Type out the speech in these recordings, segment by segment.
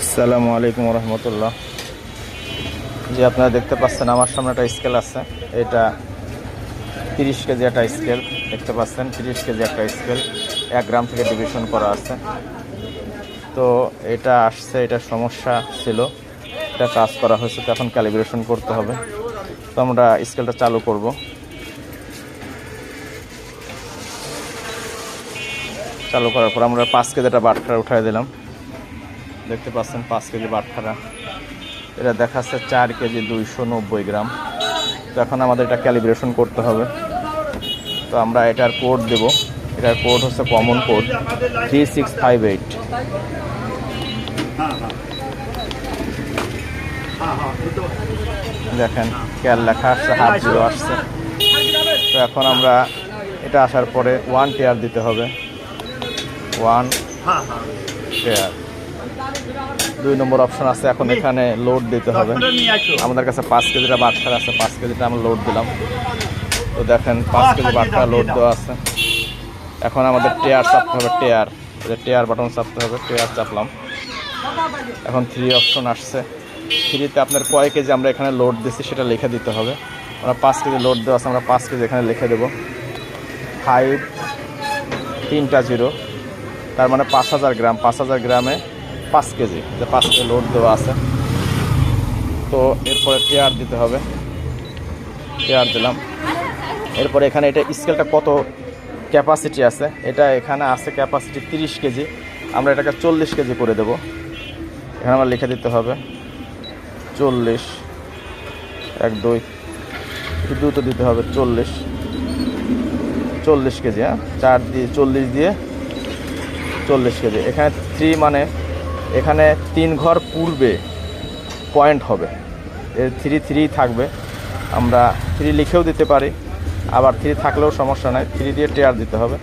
আসসালামু আলাইকুম রহমতুল্লাহ। যে আপনারা দেখতে পাচ্ছেন, আমার সামনে একটা স্কেল আছে। এটা তিরিশ কেজি একটা স্কেল, দেখতে পাচ্ছেন, তিরিশ কেজি একটা স্কেল। এক গ্রাম থেকে ডিভিশন করা আছে। তো এটা আসছে, এটা সমস্যা ছিল। এটা কাজ করা হয়েছে, তো এখন ক্যালিব্রেশন করতে হবে। তো আমরা স্কেলটা চালু করব। চালু করার পর আমরা পাঁচ কেজিটা বাটখারা উঠাই দিলাম। দেখতে পাচ্ছেন পাঁচ কেজি বাটখারা। এটা দেখাচ্ছে চার কেজি দুইশো নব্বই গ্রাম। তো এখন আমাদের এটা ক্যালিব্রেশন করতে হবে। তো আমরা এটার কোড দেব। এটার কোড হচ্ছে common code three six five eight. দেখেন, ক্যাল লেখা আসছে হাফ জিরো আসছে। তো এখন আমরা এটা আসার পরে ওয়ান টেয়ার দিতে হবে। ওয়ান টেয়ার দুই নম্বর অপশন আছে এখন এখানে লোড দিতে হবে। আমাদের কাছে পাঁচ কেজিটা বাটখার আছে পাঁচ কেজিটা আমরা লোড দিলাম। তো দেখেন পাঁচ কেজি বাটখারা লোড দেওয়া আছে। এখন আমাদের টেয়ার চাপতে হবে টেয়ার টেয়ার বাটন চাপতে হবে টেয়ার চাপলাম। এখন থ্রি অপশন আসছে। থ্রিতে আপনার কয় কেজি আমরা এখানে লোড দিচ্ছি সেটা লিখে দিতে হবে। আমরা পাঁচ কেজি লোড দেওয়া আছে আমরা পাঁচ কেজি এখানে লিখে দেবো। ফাইভ তিনটা জিরো তার মানে পাঁচ হাজার গ্রাম। পাঁচ হাজার গ্রামে পাঁচ কেজি, যে পাঁচ কেজি লোড দেওয়া আছে। তো এরপরে টেয়ার দিতে হবে। টেয়ার দিলাম। এরপরে এখানে এটা স্কেলটা কত ক্যাপাসিটি আছে? এটা এখানে আছে ক্যাপাসিটি তিরিশ কেজি। আমরা এটাকে চল্লিশ কেজি করে দেব। এখানে আমার লিখে দিতে হবে, চল্লিশ, এক, দুই দুটো দিতে হবে, চল্লিশ। চল্লিশ কেজি হ্যাঁ? চার দিয়ে, চল্লিশ দিয়ে চল্লিশ কেজি। এখানে থ্রি মানে এখানে তিন ঘর পূর্বে পয়েন্ট হবে। এর থ্রি থ্রি থাকবে। আমরা থ্রি লিখেও দিতে পারি। আবার থ্রি থাকলেও সমস্যা নাই। থ্রি দিয়ে টেয়ার দিতে হবে।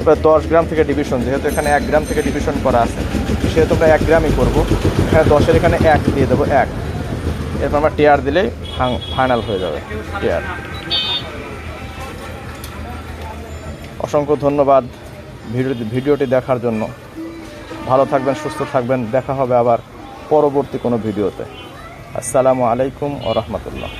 এবার দশ গ্রাম থেকে ডিভিশন যেহেতু এখানে এক গ্রাম থেকে ডিভিশন করা আছে, সেহেতু আমরা এক গ্রামই করব। এখানে দশের এখানে এক দিয়ে দেবো, এক। এরপর আমরা টেয়ার দিলেই ফাইনাল হয়ে যাবে টেয়ার অসংখ্য ধন্যবাদ ভিডিও ভিডিওটি দেখার জন্য। ভালো থাকবেন সুস্থ থাকবেন। দেখা হবে আবার পরবর্তী কোনো ভিডিওতে। আসসালামু আলাইকুম ও রহমতুল্লাহ।